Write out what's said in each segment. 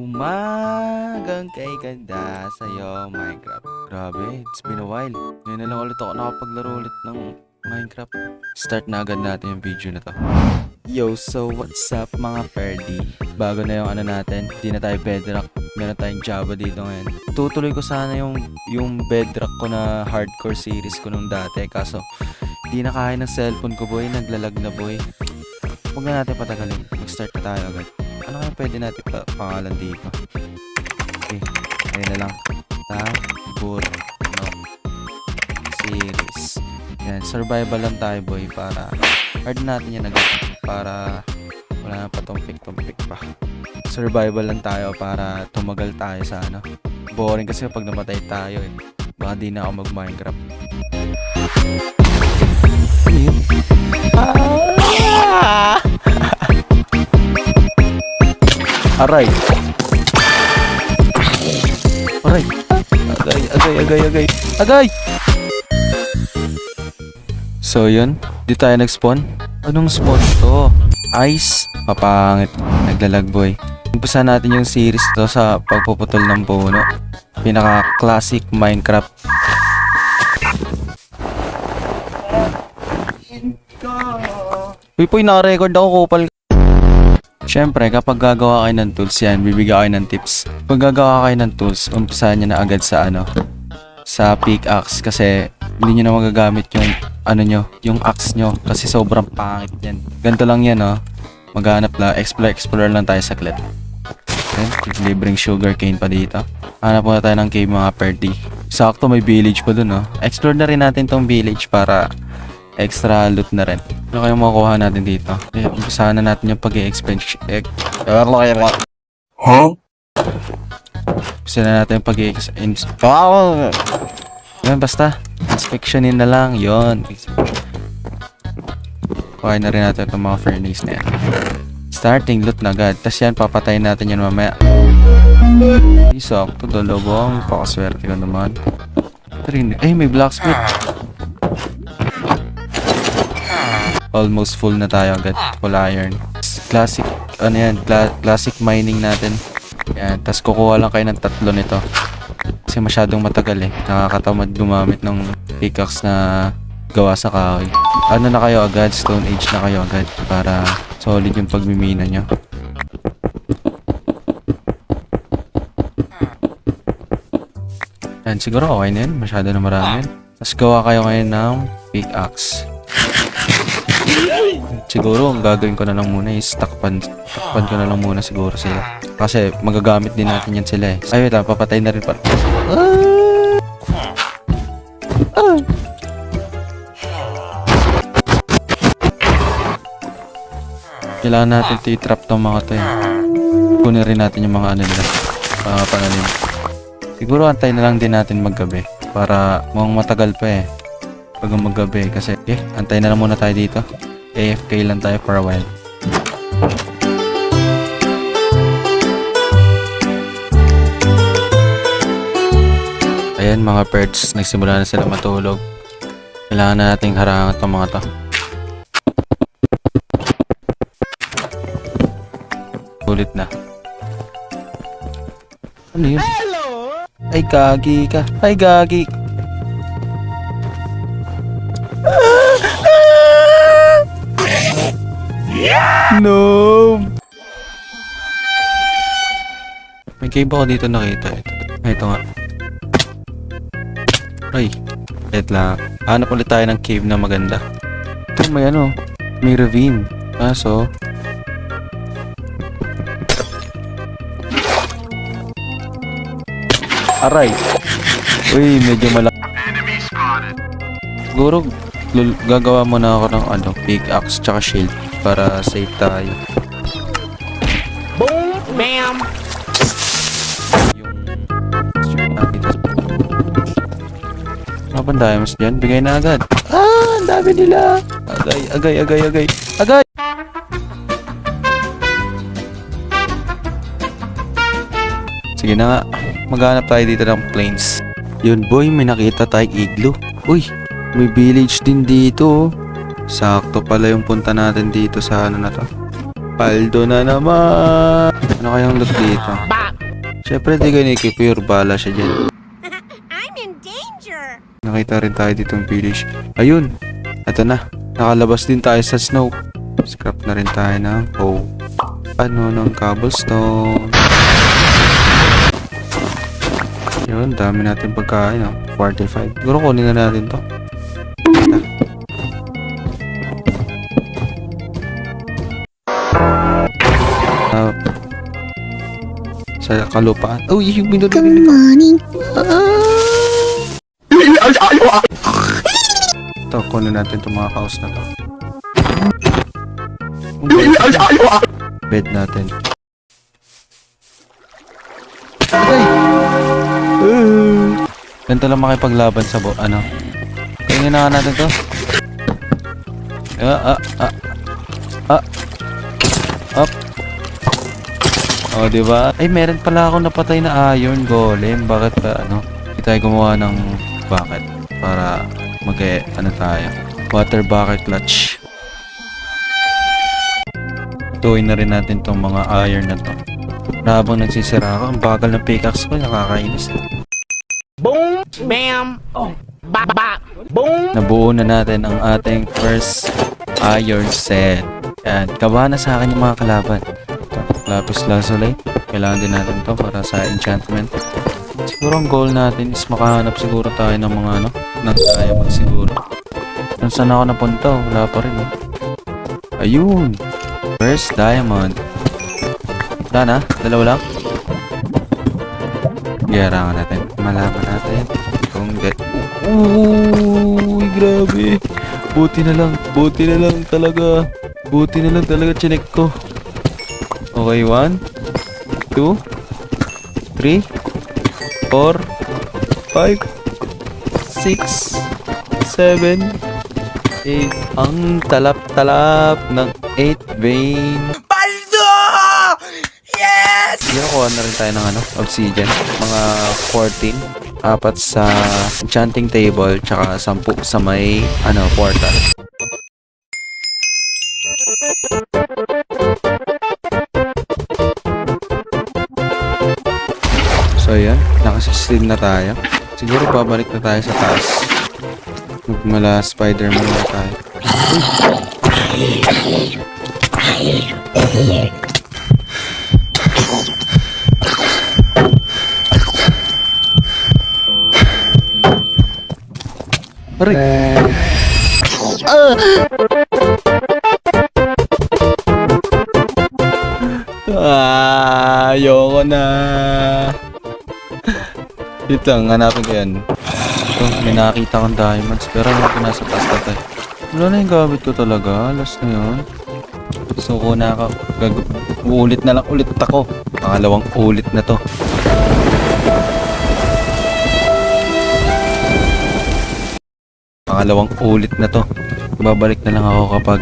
Umagang kay ganda sa'yo, Minecraft. Grabe, it's been a while. Ngayon na lang ulit ako nakapaglaro ulit ng Minecraft. Start na agad natin yung video na to. Yo, so what's up mga Ferdy? Bago na yung ano natin, di na tayo bedrock. Meron tayong Java dito ngayon. Tutuloy ko sana yung, yung bedrock ko na hardcore series ko nung dati. Kaso, di na kaya ng cellphone ko boy, naglalag na boy. Huwag na natin patagalin. Mag-start na tayo agad. Ano kaya pwede natin pa pangalan dito? Okay, ayun na lang. Tabur no series. Yan, survival lang tayo boy para hard natin yan agad para wala na pa tumpik-tumpik pa. Survival lang tayo para tumagal tayo sa ano. Boring kasi pag namatay tayo eh. Baka di na ako mag-Minecraft. Aray. Aray. Agay, agay, agay, agay. Agay! So yun, di tayo nag-spawn. Anong spawn to? Ice? Papangit. Naglalag boy. Umpisa natin yung series to sa pagpuputol ng puno. Pinaka-classic Minecraft. Uy, poy, naka-record ako, kupal Siyempre, kapag gagawa kayo ng tools yan, bibigyan kayo ng tips. Pag gagawa kayo ng tools, umpisahan nyo na agad sa ano, sa pickaxe kasi hindi nyo na magagamit yung ano nyo, yung axe nyo kasi sobrang pangit yan. Ganito lang yan, oh. Maghanap lang, explore, explore lang tayo saglit. Then, libreng sugar cane pa dito. Hanap muna tayo ng cave mga perdi. Sakto, may village pa dun, oh. Explore na rin natin tong village para extra loot na rin. Ano kayong makukuha natin dito? Eh, umpisahan na natin yung pag-i-explain. Eh, Huh? Gusto na natin pag i Wow! Yan, basta. Inspectionin na lang. Yon. Kuhain na rin natin itong mga furnace na yan. Starting loot na agad. Tapos yan, papatayin natin yan mamaya. Isok, dalawang. Pakaswerte ko naman. Ay, may blacksmith. Almost full na tayo agad. Full iron. Classic, ano yan, cla- classic mining natin. Yan, tas kukuha lang kayo ng tatlo nito. Kasi masyadong matagal eh. Nakakatamad gumamit ng pickaxe na gawa sa kahoy. Ano na kayo agad, stone age na kayo agad para solid yung pagmimina nyo. Yan, siguro okay na yun. Masyado na marami. Tapos gawa kayo ngayon ng pickaxe. Siguro, ang gagawin ko na lang muna is takpan, takpan ko na lang muna siguro sila. Kasi magagamit din natin yan sila eh. Ay, wait lang, papatay na rin pa. Ah! Kailangan natin i-trap tong mga to eh. Kunin rin natin yung mga ano nila. Mga pananim. Siguro antay na lang din natin maggabi. Para mukhang matagal pa eh. Pag maggabi. Kasi, eh, antay na lang muna tayo dito. AFK lang tayo for a while. Ayan mga birds, nagsimula na sila matulog. Kailangan na nating harangan itong mga to. Ulit na. Ano yun? Hello! Ay, gagi ka. Ay, gagi. No! May cave ako dito nakita. Ito, ito nga. Ay, wait lang. Hanap ulit tayo ng cave na maganda. Ito may ano, may ravine. Kaso, aray. Uy, medyo malaki. Siguro, gagawa muna ako ng ano, pickaxe tsaka shield para safe tayo. Bam! Yung shirt natin. Ano bang diamonds dyan? Bigay na agad. Ah, ang dami nila. Agay, agay, agay, agay. Agay! Sige na nga. Maghanap tayo dito ng plains. Yun boy, may nakita tayong igloo. Uy, may village din dito. Oh. Sakto pala yung punta natin dito sa ano na to. Paldo na naman. Ano kayang loot dito? Siyempre, hindi kayo nakikipure. Bala siya dyan. I'm in danger. Nakita rin tayo ditong village. Ayun. Ito na. Nakalabas din tayo sa snow. Scrap na rin tayo ng hoe. Ano ng cobblestone. Yun, dami natin pagkain. Oh. 45. Siguro kunin na natin to. Ito. Sa kalupaan. Oh, yung binuli Good morning. Ito, kunin natin itong mga cows na to. Bed natin. Ay! Ganito lang makipaglaban sa bo, ano. Tingnan na nga natin to. Ah, ah. Ah. Oh, di ba? Ay, meron pala ako napatay na iron golem. Bakit pa, ano? Hindi tayo gumawa ng bucket para mag ano tayo. Water bucket clutch. Tuwin na rin natin tong mga iron na to. Habang nagsisira ako, ang bagal ng pickaxe ko, nakakainis. Boom, bam, oh, bop, bop, boom. Nabuo na natin ang ating first iron set. Yan, kabahan na sa akin yung mga kalaban. Lapis lazuli. Kailangan din natin to para sa enchantment. Siguro ang goal natin is makahanap siguro tayo ng mga ano, ng diamond siguro. Kung saan ako napunta, wala pa rin. Oh. Ayun! First diamond. Wala na? Dalawa lang? Giyarangan natin. Malaman natin kung de... Uy, grabe. Buti na lang. Buti na lang talaga. Buti na lang talaga chinek ko. Okay, one, two, three, four, five, six, seven, eight. Ang talap-talap ng eight vein. Paldo! Yes! Siguro kuha na rin tayo ng ano, obsidian. Mga 14. Apat sa enchanting table, tsaka 10 sa may ano, portal. So yan, nakasislim na tayo. Siguro babalik na tayo sa taas. Magmala Spider-Man na tayo. Aray! Ah, ayoko na. Wait lang, hanapin ko yan. Ito, may nakakita kong diamonds. Pero ano ko nasa taas na tayo. Wala na yung gamit ko talaga. Last na yun. Suko na ako. Gag- uulit na lang ulit ako. Pangalawang ulit na to. Pangalawang ulit na to. Babalik na lang ako kapag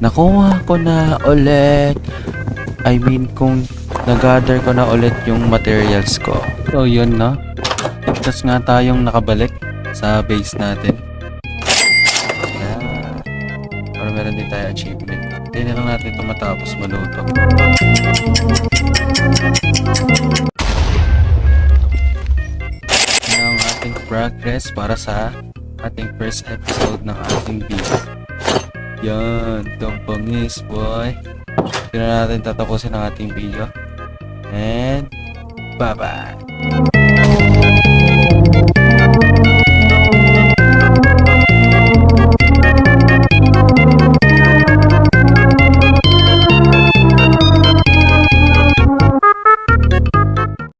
nakuha ko na ulit. I mean, kung nag-gather ko na ulit yung materials ko. So, yun na. Ligtas nga tayong nakabalik sa base natin. Ayan. Para meron din tayo achievement. Hindi na lang natin ito matapos maluto. Yan ang ating progress para sa ating first episode ng ating video. Yan, don't pangis boy. Hindi na natin tatapusin ang ating video. And bye-bye.